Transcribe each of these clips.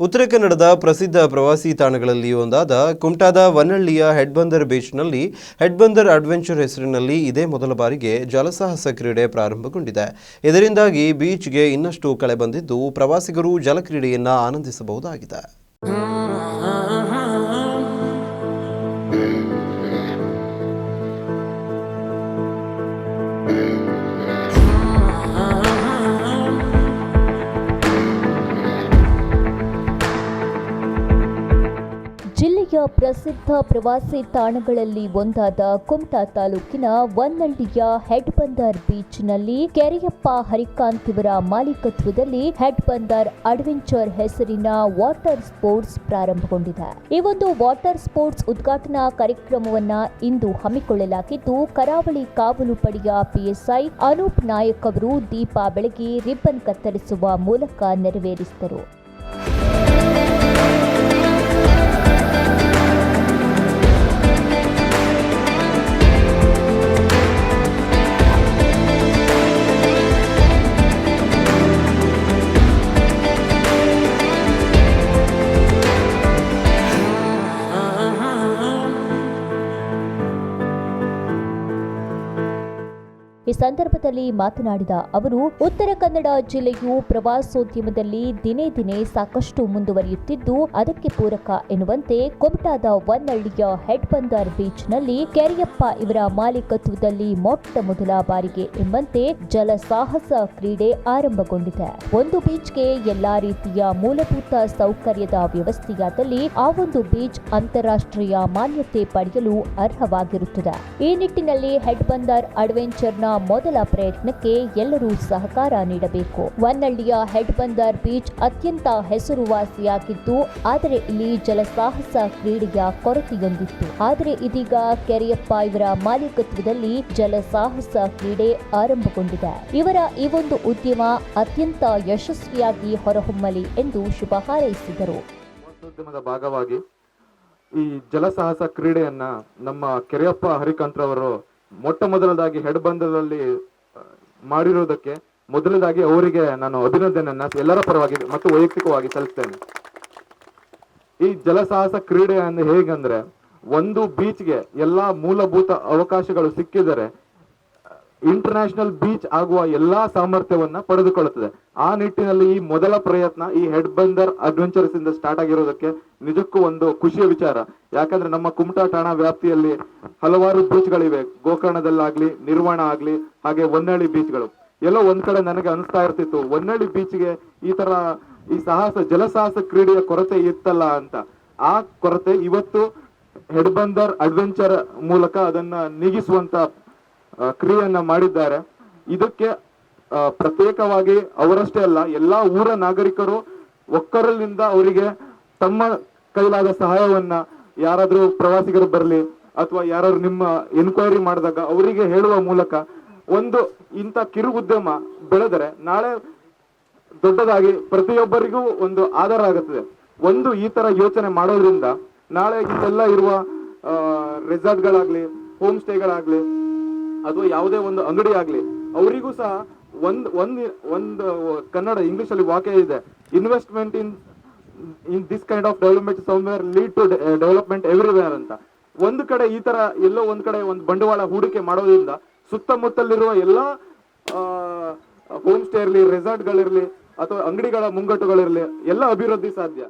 ಉತ್ತರ ಕನ್ನಡದ ಪ್ರಸಿದ್ಧ ಪ್ರವಾಸಿ ತಾಣಗಳಲ್ಲಿ ಒಂದಾದ ಕುಮಟಾದ ವನಹಳ್ಳಿಯ ಹೆಡ್ಬಂದರ್ ಬೀಚ್ನಲ್ಲಿ ಹೆಡ್ಬಂದರ್ ಅಡ್ವೆಂಚರ್ ಹೆಸರಿನಲ್ಲಿ ಇದೇ ಮೊದಲ ಬಾರಿಗೆ ಜಲಸಾಹಸ ಕ್ರೀಡೆ ಪ್ರಾರಂಭಗೊಂಡಿದೆ. ಇದರಿಂದಾಗಿ ಬೀಚ್ಗೆ ಇನ್ನಷ್ಟು ಕಳೆ ಬಂದಿದ್ದು ಪ್ರವಾಸಿಗರು ಜಲಕ್ರೀಡೆಯನ್ನ ಆನಂದಿಸಬಹುದಾಗಿದೆ. ಪ್ರಸಿದ್ಧ ಪ್ರವಾಸಿ ತಾಣಗಳಲ್ಲಿ ಒಂದಾದ ಕುಮಟಾ ತಾಲೂಕಿನ ವನ್ನಳ್ಳಿಯ ಹೆಡ್ ಬಂದರ್ ಬೀಚ್ನಲ್ಲಿ ಕೆರೆಯಪ್ಪ ಹರಿಕಾಂತ್ ಇವರ ಮಾಲೀಕತ್ವದಲ್ಲಿ ಹೆಡ್ ಬಂದರ್ ಅಡ್ವೆಂಚರ್ ಹೆಸರಿನ ವಾಟರ್ ಸ್ಪೋರ್ಟ್ಸ್ ಪ್ರಾರಂಭಗೊಂಡಿದೆ. ಈ ಒಂದು ವಾಟರ್ ಸ್ಪೋರ್ಟ್ಸ್ ಉದ್ಘಾಟನಾ ಕಾರ್ಯಕ್ರಮವನ್ನ ಇಂದು ಹಮ್ಮಿಕೊಳ್ಳಲಾಗಿದ್ದು, ಕರಾವಳಿ ಕಾವಲು ಪಡೆಯ ಪಿಎಸ್ಐ ಅನೂಪ್ ನಾಯಕ್ ಅವರು ದೀಪ ಬೆಳಗಿ ರಿಬ್ಬನ್ ಕತ್ತರಿಸುವ ಮೂಲಕ ನೆರವೇರಿಸಿದರು. ಈ ಸಂದರ್ಭದಲ್ಲಿ ಮಾತನಾಡಿದ ಅವರು, ಉತ್ತರ ಕನ್ನಡ ಜಿಲ್ಲೆಯು ಪ್ರವಾಸೋದ್ಯಮದಲ್ಲಿ ದಿನೇ ದಿನೇ ಸಾಕಷ್ಟು ಮುಂದುವರಿಯುತ್ತಿದ್ದು, ಅದಕ್ಕೆ ಪೂರಕ ಎನ್ನುವಂತೆ ಕೊಮಟಾದ ವನ್ನಳ್ಳಿಯ ಹೆಡ್ ಬಂದರ್ ಬೀಚ್ನಲ್ಲಿ ಕೆರಿಯಪ್ಪ ಇವರ ಮಾಲೀಕತ್ವದಲ್ಲಿ ಮೊಟ್ಟ ಮೊದಲ ಬಾರಿಗೆ ಎಂಬಂತೆ ಜಲ ಸಾಹಸ ಕ್ರೀಡೆ ಆರಂಭಗೊಂಡಿದೆ. ಒಂದು ಬೀಚ್ಗೆ ಎಲ್ಲಾ ರೀತಿಯ ಮೂಲಭೂತ ಸೌಕರ್ಯದ ವ್ಯವಸ್ಥೆಯಾದಲ್ಲಿ ಆ ಒಂದು ಬೀಚ್ ಅಂತಾರಾಷ್ಟ್ರೀಯ ಮಾನ್ಯತೆ ಪಡೆಯಲು ಅರ್ಹವಾಗಿರುತ್ತದೆ. ಈ ನಿಟ್ಟಿನಲ್ಲಿ ಹೆಡ್ ಬಂದರ್ ಅಡ್ವೆಂಚರ್ನ ಮೊದಲ ಪ್ರಯತ್ನಕ್ಕೆ ಎಲ್ಲರೂ ಸಹಕಾರ ನೀಡಬೇಕು. ವನ್ನಳ್ಳಿಯ ಹೆಡ್ ಬಂದರ್ ಬೀಚ್ ಅತ್ಯಂತ ಹೆಸರುವಾಸಿಯಾಗಿದ್ದು, ಆದರೆ ಇಲ್ಲಿ ಜಲಸಾಹಸ ಕ್ರೀಡೆಯ ಕೊರತೆಯೊಂದಿತ್ತು. ಆದರೆ ಇದೀಗ ಕೆರೆಯಪ್ಪ ಇವರ ಮಾಲೀಕತ್ವದಲ್ಲಿ ಜಲಸಾಹಸ ಕ್ರೀಡೆ ಆರಂಭಗೊಂಡಿದೆ. ಇವರ ಈ ಒಂದು ಉದ್ಯಮ ಅತ್ಯಂತ ಯಶಸ್ವಿಯಾಗಿ ಹೊರಹೊಮ್ಮಲಿ ಎಂದು ಶುಭ ಹಾರೈಸಿದರು. ಭಾಗವಾಗಿ ಈ ಜಲಸಾಹಸ ಕ್ರೀಡೆಯನ್ನ ನಮ್ಮ ಕೆರೆಯಪ್ಪ ಹರಿಕಂತ್ರವರು ಮೊಟ್ಟ ಮೊದಲದಾಗಿ ಹೆಡ್ಬಂದದಲ್ಲಿ ಬಂದದಲ್ಲಿ ಮಾಡಿರುವುದಕ್ಕೆ ಮೊದಲದಾಗಿ ಅವರಿಗೆ ನಾನು ಅಭಿನಂದನೆಯನ್ನ ಎಲ್ಲರ ಪರವಾಗಿ ಮತ್ತು ವೈಯಕ್ತಿಕವಾಗಿ ಸಲ್ಲಿಸ್ತೇನೆ. ಈ ಜಲಸಾಹಸ ಕ್ರೀಡೆ ಅಂದ್ರೆ ಹೇಗಂದ್ರೆ, ಒಂದು ಬೀಚ್ಗೆ ಎಲ್ಲಾ ಮೂಲಭೂತ ಅವಕಾಶಗಳು ಸಿಕ್ಕಿದರೆ ಇಂಟರ್ನ್ಯಾಷನಲ್ ಬೀಚ್ ಆಗುವ ಎಲ್ಲಾ ಸಾಮರ್ಥ್ಯವನ್ನ ಪಡೆದುಕೊಳ್ಳುತ್ತದೆ. ಆ ನಿಟ್ಟಿನಲ್ಲಿ ಈ ಮೊದಲ ಪ್ರಯತ್ನ, ಈ ಹೆಡ್ ಬಂದರ್ ಅಡ್ವೆಂಚರ್ಸ್ ಇಂದ ಸ್ಟಾರ್ಟ್ ಆಗಿರೋದಕ್ಕೆ ನಿಜಕ್ಕೂ ಒಂದು ಖುಷಿಯ ವಿಚಾರ. ಯಾಕಂದ್ರೆ ನಮ್ಮ ಕುಮಟಾ ಠಾಣಾ ವ್ಯಾಪ್ತಿಯಲ್ಲಿ ಹಲವಾರು ಬೀಚ್ಗಳಿವೆ ಗೋಕರ್ಣದಲ್ಲಾಗ್ಲಿ, ನಿರ್ವಾಣ ಆಗ್ಲಿ, ಹಾಗೆ ಹೊನ್ನಳ್ಳಿ ಬೀಚ್ಗಳು ಎಲ್ಲೋ ಒಂದ್ ಕಡೆ ನನಗೆ ಅನಿಸ್ತಾ ಇರ್ತಿತ್ತು ಹೊನ್ನಳ್ಳಿ ಬೀಚ್ಗೆ ಈ ತರ ಈ ಸಾಹಸ, ಜಲಸಾಹಸ ಕ್ರೀಡೆಯ ಕೊರತೆ ಇತ್ತಲ್ಲ ಅಂತ. ಆ ಕೊರತೆ ಇವತ್ತು ಹೆಡ್ಬಂದರ್ ಅಡ್ವೆಂಚರ್ ಮೂಲಕ ಅದನ್ನ ನೀಗಿಸುವಂತ ಕ್ರಿಯೆಯನ್ನ ಮಾಡಿದ್ದಾರೆ. ಇದಕ್ಕೆ ಪ್ರತ್ಯೇಕವಾಗಿ ಅವರಷ್ಟೇ ಅಲ್ಲ, ಎಲ್ಲಾ ಊರ ನಾಗರಿಕರು ಒಕ್ಕರಲಿಂದ ಅವರಿಗೆ ತಮ್ಮ ಕೈಲಾದ ಸಹಾಯವನ್ನ ಯಾರಾದ್ರೂ ಪ್ರವಾಸಿಗರು ಬರಲಿ ಅಥವಾ ಯಾರಾದ್ರು ನಿಮ್ಮ ಎನ್ಕ್ವೈರಿ ಮಾಡಿದಾಗ ಅವರಿಗೆ ಹೇಳುವ ಮೂಲಕ ಒಂದು ಇಂಥ ಕಿರು ಉದ್ಯಮ ಬೆಳೆದರೆ ನಾಳೆ ದೊಡ್ಡದಾಗಿ ಪ್ರತಿಯೊಬ್ಬರಿಗೂ ಒಂದು ಆಧಾರ ಆಗುತ್ತದೆ. ಒಂದು ಈ ತರ ಯೋಚನೆ ಮಾಡೋದ್ರಿಂದ ನಾಳೆ ಇದೆಲ್ಲ ಇರುವ ರೆಸಾರ್ಟ್ಗಳಾಗ್ಲಿ ಹೋಮ್ ಸ್ಟೇಗಳಾಗ್ಲಿ ಅಥವಾ ಯಾವುದೇ ಒಂದು ಅಂಗಡಿ ಆಗ್ಲಿ, ಅವರಿಗೂ ಸಹ ಒಂದ್ ಒಂದ್, ಒಂದು ಕನ್ನಡ ಇಂಗ್ಲಿಷ್ ಅಲ್ಲಿ ವಾಕ್ಯ ಇದೆ. Investment in in this kind of development somewhere lead to development everywhere ಅಂತ. ಒಂದು ಕಡೆ ಈ ತರ ಎಲ್ಲೋ ಒಂದ್ ಕಡೆ ಒಂದು ಬಂಡವಾಳ ಹೂಡಿಕೆ ಮಾಡೋದ್ರಿಂದ ಸುತ್ತಮುತ್ತಲಿರುವ ಎಲ್ಲಾ ಹೋಮ್ ಸ್ಟೇ ಇರಲಿ ರೆಸಾರ್ಟ್ಗಳಿರ್ಲಿ ಅಥವಾ ಅಂಗಡಿಗಳ ಮುಂಗಟ್ಟುಗಳಿರ್ಲಿ, ಎಲ್ಲ ಅಭಿವೃದ್ಧಿ ಸಾಧ್ಯ.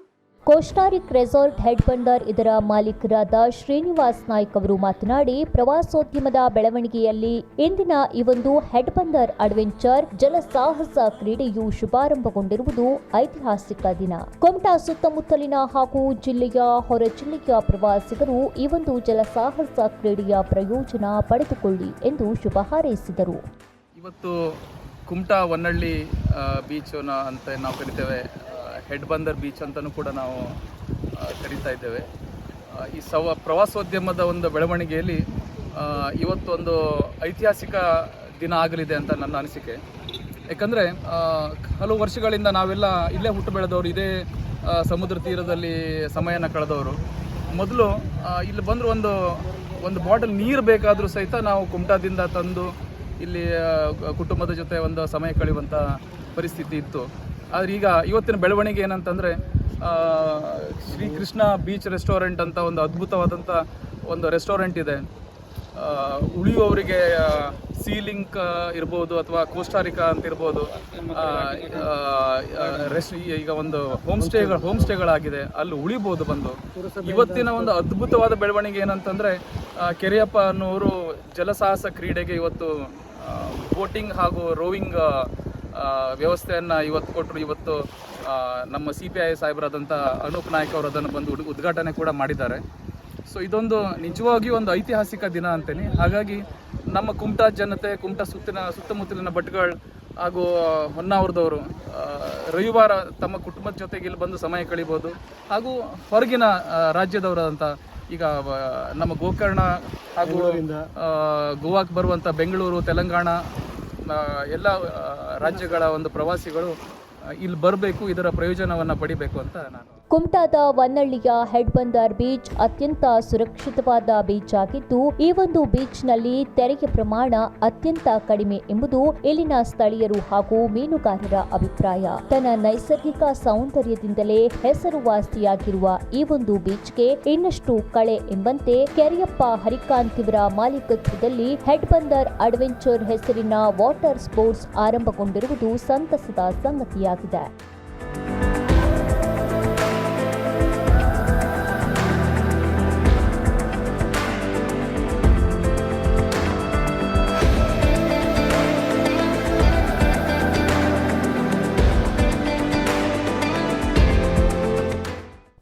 ಕೋಸ್ಟಾರಿಕ್ ರೆಸಾರ್ಟ್ ಹೆಡ್ ಬಂಡರ್ ಇದರ ಮಾಲೀಕರಾದ ಶ್ರೀನಿವಾಸ್ ನಾಯ್ಕ್ ಅವರು ಮಾತನಾಡಿ, ಪ್ರವಾಸೋದ್ಯಮದ ಬೆಳವಣಿಗೆಯಲ್ಲಿ ಇಂದಿನ ಈ ಒಂದು ಹೆಡ್ ಬಂದರ್ ಅಡ್ವೆಂಚರ್ ಜಲಸಾಹಸ ಕ್ರೀಡೆಯು ಶುಭಾರಂಭಗೊಂಡಿರುವುದು ಐತಿಹಾಸಿಕ ದಿನ. ಕುಮಟಾ ಸುತ್ತಮುತ್ತಲಿನ ಹಾಗೂ ಜಿಲ್ಲೆಯ ಹೊರ ಜಿಲ್ಲೆಯ ಪ್ರವಾಸಿಗರು ಈ ಒಂದು ಜಲಸಾಹಸ ಕ್ರೀಡೆಯ ಪ್ರಯೋಜನ ಪಡೆದುಕೊಳ್ಳಿ ಎಂದು ಶುಭ ಹಾರೈಸಿದರು. ಇವತ್ತು ಕುಮಟಾ ಹೊನ್ನಳ್ಳಿ ಬೀಚ್ ಅಂತ ನಾವು ಕರಿತೇವೆ. ಹೆಡ್ ಬಂದರ್ ಬೀಚ್ ಅಂತಲೂ ಕೂಡ ನಾವು ಕರೀತಾ ಇದ್ದೇವೆ. ಈ ಸವ, ಪ್ರವಾಸೋದ್ಯಮದ ಒಂದು ಬೆಳವಣಿಗೆಯಲ್ಲಿ ಇವತ್ತು ಒಂದು ಐತಿಹಾಸಿಕ ದಿನ ಆಗಲಿದೆ ಅಂತ ನನ್ನ ಅನಿಸಿಕೆ. ಯಾಕಂದರೆ ಹಲವು ವರ್ಷಗಳಿಂದ ನಾವೆಲ್ಲ ಇಲ್ಲೇ ಹುಟ್ಟು ಬೆಳೆದವರು, ಇದೇ ಸಮುದ್ರ ತೀರದಲ್ಲಿ ಸಮಯನ ಕಳೆದವರು. ಮೊದಲು ಇಲ್ಲಿ ಬಂದರೂ ಒಂದು ಒಂದು ಬಾಟಲ್ ನೀರು ಬೇಕಾದರೂ ಸಹಿತ ನಾವು ಕುಮಟಾದಿಂದ ತಂದು, ಇಲ್ಲಿ ಕುಟುಂಬದ ಜೊತೆ ಒಂದು ಸಮಯ ಕಳೆಯುವಂಥ ಪರಿಸ್ಥಿತಿ ಇತ್ತು. ಆದರೆ ಈಗ ಇವತ್ತಿನ ಬೆಳವಣಿಗೆ ಏನಂತಂದರೆ ಶ್ರೀಕೃಷ್ಣ ಬೀಚ್ ರೆಸ್ಟೋರೆಂಟ್ ಅಂತ ಒಂದು ಅದ್ಭುತವಾದಂಥ ಒಂದು ರೆಸ್ಟೋರೆಂಟ್ ಇದೆ. ಉಳಿಯುವವರಿಗೆ ಸೀಲಿಂಕ್ ಇರ್ಬೋದು ಅಥವಾ ಕೋಸ್ಟಾರಿಕಾ ಅಂತ ಇರ್ಬೋದು. ರೆಸ್ಟ್ ಈಗ ಒಂದು ಹೋಮ್ ಸ್ಟೇಗಳು ಹೋಮ್ ಸ್ಟೇಗಳಾಗಿದೆ ಅಲ್ಲಿ ಉಳಿಬೋದು ಬಂದು. ಇವತ್ತಿನ ಒಂದು ಅದ್ಭುತವಾದ ಬೆಳವಣಿಗೆ ಏನಂತಂದರೆ ಕೆರೆಯಪ್ಪ ಅನ್ನೋರು ಜಲಸಾಹಸ ಕ್ರೀಡೆಗೆ ಇವತ್ತು ಬೋಟಿಂಗ್ ಹಾಗೂ ರೋವಿಂಗ್ ವ್ಯವಸ್ಥೆಯನ್ನು ಇವತ್ತು ಕೊಟ್ಟರು. ಇವತ್ತು ನಮ್ಮ ಸಿ ಪಿ ಐ ಸಾಹೇಬರಾದಂಥ ಅನೂಪ್ ನಾಯಕ್ ಅವರು ಅದನ್ನು ಬಂದು ಉಡ್ ಉದ್ಘಾಟನೆ ಕೂಡ ಮಾಡಿದ್ದಾರೆ. ಸೊ ಇದೊಂದು ನಿಜವಾಗಿಯೂ ಒಂದು ಐತಿಹಾಸಿಕ ದಿನ ಅಂತೇನೆ ಹಾಗಾಗಿ ನಮ್ಮ ಕುಮಟಾ ಜನತೆ ಕುಮಟಾ ಸುತ್ತಿನ ಸುತ್ತಮುತ್ತಲಿನ ಭಟ್ಗಳು ಹಾಗೂ ಹೊನ್ನಾವರದವರು ರವಿವಾರ ತಮ್ಮ ಕುಟುಂಬದ ಜೊತೆಗೆ ಇಲ್ಲಿ ಬಂದು ಸಮಯ ಕಳಿಬೋದು. ಹಾಗೂ ಹೊರಗಿನ ರಾಜ್ಯದವರಾದಂಥ ಈಗ ನಮ್ಮ ಗೋಕರ್ಣ ಹಾಗೂ ಗೋವಾಕ್ಕೆ ಬರುವಂಥ ಬೆಂಗಳೂರು ತೆಲಂಗಾಣ ಎಲ್ಲ ರಾಜ್ಯಗಳ ಒಂದು ಪ್ರವಾಸಿಗಳು ಇಲ್ಲಿ ಬರಬೇಕು ಇದರ ಪ್ರಯೋಜನವನ್ನು ಪಡಿಬೇಕು ಅಂತ ನಾನು ಕುಮಟಾದ ವನ್ನಳ್ಳಿಯ ಹೆಡ್ ಬಂದರ್ ಬೀಚ್ ಅತ್ಯಂತ ಸುರಕ್ಷಿತವಾದ ಬೀಚ್ ಆಗಿದ್ದು, ಈ ಒಂದು ಬೀಚ್ನಲ್ಲಿ ತೆರೆಗೆ ಪ್ರಮಾಣ ಅತ್ಯಂತ ಕಡಿಮೆ ಎಂಬುದು ಇಲ್ಲಿನ ಸ್ಥಳೀಯರು ಹಾಗೂ ಮೀನುಗಾರರ ಅಭಿಪ್ರಾಯ. ತನ್ನ ನೈಸರ್ಗಿಕ ಸೌಂದರ್ಯದಿಂದಲೇ ಹೆಸರುವಾಸಿಯಾಗಿರುವ ಈ ಒಂದು ಬೀಚ್ಗೆ ಇನ್ನಷ್ಟು ಕಳೆ ಎಂಬಂತೆ ಕೆರೆಯಪ್ಪ ಹರಿಕಾಂತ್ ಇವರ ಮಾಲೀಕತ್ವದಲ್ಲಿ ಹೆಡ್ ಬಂದರ್ ಅಡ್ವೆಂಚರ್ ಹೆಸರಿನ ವಾಟರ್ ಸ್ಪೋರ್ಟ್ಸ್ ಆರಂಭಗೊಂಡಿರುವುದು ಸಂತಸದ ಸಂಗತಿಯಾಗಿದೆ.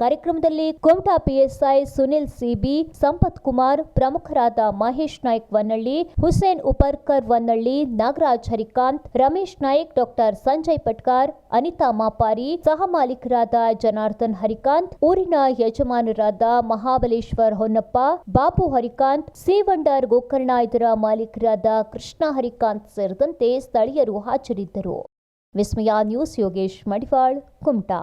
ಕಾರ್ಯಕ್ರಮದಲ್ಲಿ ಕೋಮಟಾ ಪಿಎಸ್ಐ ಸುನಿಲ್ ಸಿಬಿ, ಸಂಪತ್ ಕುಮಾರ್, ಪ್ರಮುಖರಾದ ಮಹೇಶ್ ನಾಯ್ಕ್ ವನ್ನಳ್ಳಿ, ಹುಸೇನ್ ಉಪರ್ಕರ್ ವನ್ನಳ್ಳಿ, ನಾಗರಾಜ್ ಹರಿಕಾಂತ್, ರಮೇಶ್ ನಾಯ್ಕ್, ಡಾಕ್ಟರ್ ಸಂಜಯ್ ಪಟ್ಕಾರ್, ಅನಿತಾ ಮಾಪಾರಿ, ಸಹ ಮಾಲೀಕರಾದ ಜನಾರ್ದನ್ ಹರಿಕಾಂತ್, ಊರಿನ ಯಜಮಾನರಾದ ಮಹಾಬಲೇಶ್ವರ್ ಹೊನ್ನಪ್ಪ, ಬಾಬು ಹರಿಕಾಂತ್, ಸಿ ವಂಡರ್ ಗೋಕರ್ಣ ಇದರ ಮಾಲೀಕರಾದ ಕೃಷ್ಣ ಹರಿಕಾಂತ್ ಸೇರಿದಂತೆ ಸ್ಥಳೀಯರು ಹಾಜರಿದ್ದರು. ವಿಸ್ಮಯ ನ್ಯೂಸ್ ಯೋಗೇಶ್ ಮಡಿವಾಳ್, ಕುಮಟಾ.